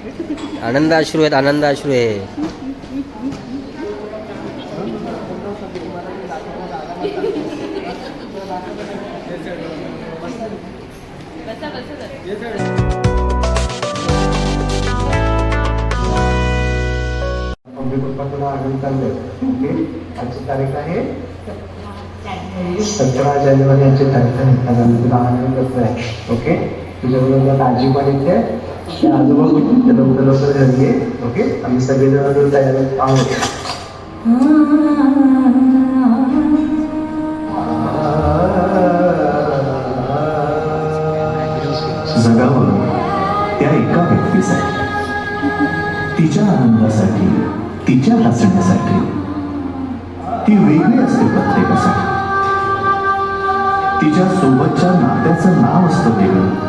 आनंद अश्रू आहेत आनंद अश्रू आहे. आजची तारीख आहे सतरा जानेवारी आजची तारीख आहे. आज आम्ही तुला आनंद करतोय. ओके? तुझ्याबरोबर काळजी पण येते. आजोबा म्हटलं लवकर लवकर घरी ये ओके आम्ही सगळेजण तयार आहोत. जगावं त्या एका व्यक्तीसाठी तिच्या आनंदासाठी तिच्या हसण्यासाठी ती वेगळी असते प्रत्येकासाठी. तिच्या सोबतच्या नात्याचं नाव असतं वेगळं.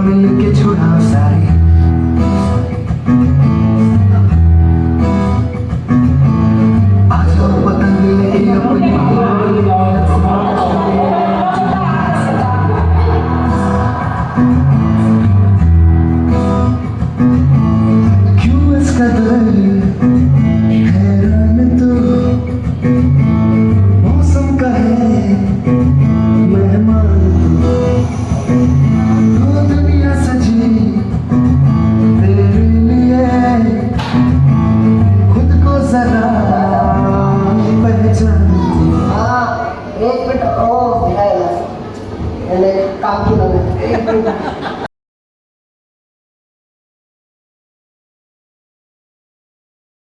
밤을 늦게 돌아오사 Oo, oh, kaya na. Yan ay kapo na na.